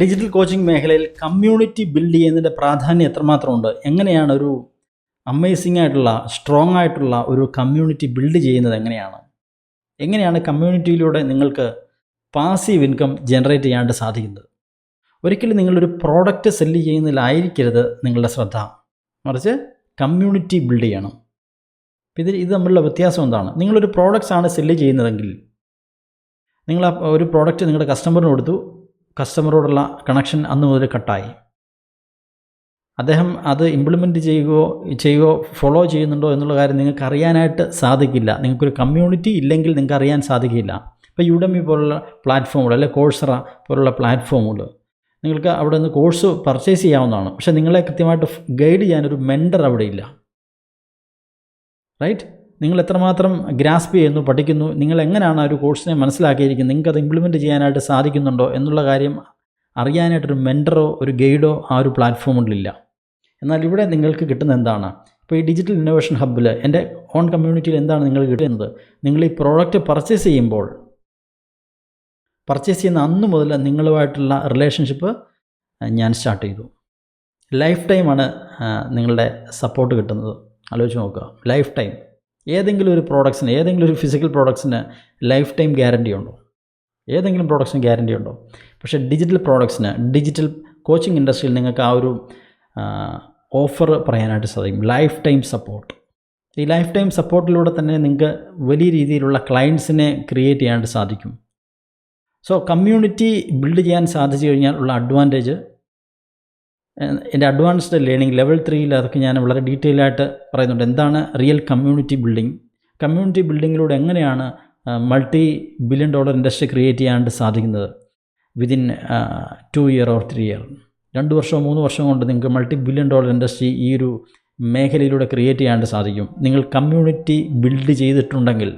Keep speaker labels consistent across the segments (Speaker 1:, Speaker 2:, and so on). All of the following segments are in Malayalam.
Speaker 1: ഡിജിറ്റൽ കോച്ചിങ് മേഖലയിൽ കമ്മ്യൂണിറ്റി ബിൽഡ് ചെയ്യുന്നതിന്റെ പ്രാധാന്യം എത്രമാത്രമുണ്ട്? എങ്ങനെയാണ് ഒരു അമേസിംഗ് ആയിട്ടുള്ള സ്ട്രോങ് ആയിട്ടുള്ള ഒരു കമ്മ്യൂണിറ്റി ബിൽഡ് ചെയ്യുന്നത് എങ്ങനെയാണ്? എങ്ങനെയാണ് കമ്മ്യൂണിറ്റിയിലൂടെ നിങ്ങൾക്ക് പാസീവ് ഇൻകം ജനറേറ്റ് ചെയ്യാണ്ട് സാധിക്കുന്നത്? ഒരിക്കലും നിങ്ങളൊരു പ്രോഡക്റ്റ് സെല്ല് ചെയ്യുന്നതിലായിരിക്കരുത് നിങ്ങളുടെ ശ്രദ്ധ. മറിച്ച് കമ്മ്യൂണിറ്റി ബിൽഡ് ചെയ്യണം. ഇത് ഇത് തമ്മിലുള്ള വ്യത്യാസം എന്താണ്? നിങ്ങളൊരു പ്രോഡക്റ്റ്സ് ആണ് സെല്ല് ചെയ്യുന്നതെങ്കിൽ നിങ്ങൾ ഒരു പ്രോഡക്റ്റ് നിങ്ങളുടെ കസ്റ്റമറിന് കൊടുത്തു കസ്റ്റമറോടുള്ള കണക്ഷൻ അന്ന് മുതൽ കട്ടായി. അദ്ദേഹം അത് ഇംപ്ലിമെന്റ് ചെയ്യുകയോ ചെയ്യുകയോ ഫോളോ ചെയ്യുന്നുണ്ടോ എന്നുള്ള കാര്യം നിങ്ങൾക്ക് അറിയാനായിട്ട് സാധിക്കില്ല. നിങ്ങൾക്കൊരു കമ്മ്യൂണിറ്റി ഇല്ലെങ്കിൽ നിങ്ങൾക്ക് അറിയാൻ സാധിക്കില്ല. ഇപ്പോൾ യുഡമി പോലുള്ള പ്ലാറ്റ്ഫോമുകൾ അല്ലെങ്കിൽ കോഴ്സറ പോലുള്ള പ്ലാറ്റ്ഫോമുകൾ നിങ്ങൾക്ക് അവിടെ നിന്ന് കോഴ്സ് പർച്ചേസ് ചെയ്യാവുന്നതാണ്. പക്ഷേ നിങ്ങളെ കൃത്യമായിട്ട് ഗൈഡ് ചെയ്യാനൊരു മെൻഡർ അവിടെ ഇല്ല. റൈറ്റ് നിങ്ങൾ എത്രമാത്രം ഗ്രാസ്പ് ചെയ്യുന്നു പഠിക്കുന്നു നിങ്ങൾ എങ്ങനെയാണ് ആ ഒരു കോഴ്സിനെ മനസ്സിലാക്കിയിരിക്കുന്നത് നിങ്ങൾക്ക് അത് ഇംപ്ലിമെന്റ് ചെയ്യാനായിട്ട് സാധിക്കുന്നുണ്ടോ എന്നുള്ള കാര്യം അറിയാനായിട്ടൊരു മെന്ററോ ഒരു ഗൈഡോ ആ ഒരു പ്ലാറ്റ്ഫോമിലില്ല എന്നാൽ ഇവിടെ നിങ്ങൾക്ക് കിട്ടുന്ന എന്താണ്? ഇപ്പോൾ ഈ ഡിജിറ്റൽ ഇന്നോവേഷൻ ഹബ്ബിൽ എന്റെ ഓൺ കമ്മ്യൂണിറ്റിയിൽ എന്താണ് നിങ്ങൾ കിട്ടുന്നത്? നിങ്ങൾ ഈ പ്രോഡക്റ്റ് പർച്ചേസ് ചെയ്യുമ്പോൾ പർച്ചേസ് ചെയ്യുന്ന അന്ന് മുതൽ നിങ്ങളുമായിട്ടുള്ള റിലേഷൻഷിപ്പ് ഞാൻ സ്റ്റാർട്ട് ചെയ്തു. ലൈഫ് ടൈമാണ് നിങ്ങളുടെ സപ്പോർട്ട് കിട്ടുന്നത്. ആലോചിച്ച് നോക്കുക. ലൈഫ് ടൈം ഏതെങ്കിലും ഒരു പ്രോഡക്ട്സിന് ഏതെങ്കിലും ഒരു ഫിസിക്കൽ പ്രോഡക്ട്സിന് ലൈഫ് ടൈം ഗ്യാരണ്ടി ഉണ്ടോ? ഏതെങ്കിലും പ്രോഡക്ട്സിന് ഗ്യാരണ്ടി ഉണ്ടോ? പക്ഷേ ഡിജിറ്റൽ പ്രോഡക്ട്സിന് ഡിജിറ്റൽ കോച്ചിങ് ഇൻഡസ്ട്രിയിൽ നിങ്ങൾക്ക് ആ ഒരു ഓഫർ പറയാനായിട്ട് സാധിക്കും. ലൈഫ് ടൈം സപ്പോർട്ട് ഈ ലൈഫ് ടൈം സപ്പോർട്ടിലൂടെ തന്നെ നിങ്ങൾക്ക് വലിയ രീതിയിലുള്ള ക്ലയൻസിനെ ക്രിയേറ്റ് ചെയ്യാനായിട്ട് സാധിക്കും. സോ കമ്മ്യൂണിറ്റി ബിൽഡ് ചെയ്യാൻ സാധിച്ചു കഴിഞ്ഞാൽ ഉള്ള അഡ്വാന്റേജ് എന്റെ അഡ്വാൻസ്ഡ് ലേണിംഗ് ലെവൽ ത്രീയിൽ അതൊക്കെ ഞാൻ വളരെ ഡീറ്റെയിൽ ആയിട്ട് പറയുന്നുണ്ട്. എന്താണ് റിയൽ കമ്മ്യൂണിറ്റി ബിൽഡിംഗ്? കമ്മ്യൂണിറ്റി ബിൽഡിങ്ങിലൂടെ എങ്ങനെയാണ് multi billion dollar industry create ചെയ്യാനായിട്ട് സാധിക്കുന്നത്? Within two year or three year. രണ്ട് വർഷമോ മൂന്ന് വർഷം കൊണ്ട് നിങ്ങൾക്ക് മൾട്ടി ബില്യൺ ഡോളർ ഇൻഡസ്ട്രി ഈ ഒരു മേഖലയിലൂടെ ക്രിയേറ്റ് ചെയ്യാനായിട്ട് സാധിക്കും. നിങ്ങൾ കമ്മ്യൂണിറ്റി ബിൽഡ് ചെയ്തിട്ടുണ്ടെങ്കിൽ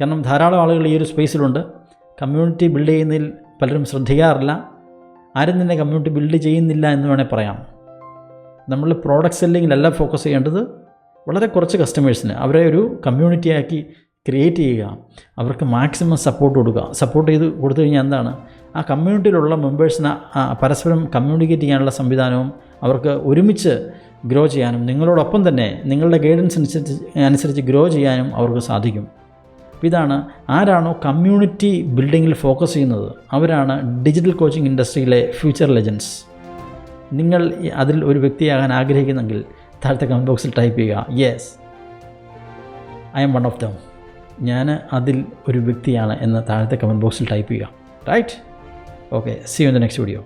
Speaker 1: കാരണം ധാരാളം ആളുകൾ ഈ ഒരു സ്പേസിലുണ്ട്. കമ്മ്യൂണിറ്റി ബിൽഡ് ചെയ്യുന്നതിൽ പലരും ശ്രദ്ധിക്കാറില്ല. ആരും തന്നെ കമ്മ്യൂണിറ്റി ബിൽഡ് ചെയ്യുന്നില്ല എന്ന് വേണേൽ പറയാം. നമ്മൾ പ്രോഡക്റ്റ് സെല്ലിങ്ങിലല്ല ഫോക്കസ് ചെയ്യേണ്ടത് വളരെ കുറച്ച് കസ്റ്റമേഴ്സിന് അവരെ ഒരു കമ്മ്യൂണിറ്റി ആക്കി ക്രിയേറ്റ് ചെയ്യുക. അവർക്ക് മാക്സിമം സപ്പോർട്ട് കൊടുക്കുക. സപ്പോർട്ട് ചെയ്ത് കൊടുത്തു കഴിഞ്ഞാൽ എന്താണ്? ആ കമ്മ്യൂണിറ്റിയിലുള്ള മെമ്പേഴ്സിന് പരസ്പരം കമ്മ്യൂണിക്കേറ്റ് ചെയ്യാനുള്ള സംവിധാനവും അവർക്ക് ഒരുമിച്ച് ഗ്രോ ചെയ്യാനും നിങ്ങളോടൊപ്പം തന്നെ നിങ്ങളുടെ ഗൈഡൻസ് അനുസരിച്ച് അനുസരിച്ച് ഗ്രോ ചെയ്യാനും അവർക്ക് സാധിക്കും. ഇതാണ് ആരാണോ കമ്മ്യൂണിറ്റി ബിൽഡിങ്ങിൽ ഫോക്കസ് ചെയ്യുന്നത്. അവരാണ് ഡിജിറ്റൽ കോച്ചിങ് ഇൻഡസ്ട്രിയിലെ ഫ്യൂച്ചർ ലെജൻസ് നിങ്ങൾ അതിൽ ഒരു വ്യക്തിയാകാൻ ആഗ്രഹിക്കുന്നെങ്കിൽ താഴത്തെ കമന്റ് ബോക്സിൽ ടൈപ്പ് ചെയ്യുക. Yes I'm one of them ഞാൻ അതിൽ ഒരു വ്യക്തിയാണ് എന്ന് താഴത്തെ കമന്റ് ബോക്സിൽ ടൈപ്പ് ചെയ്യുക. Right okay see you in the next video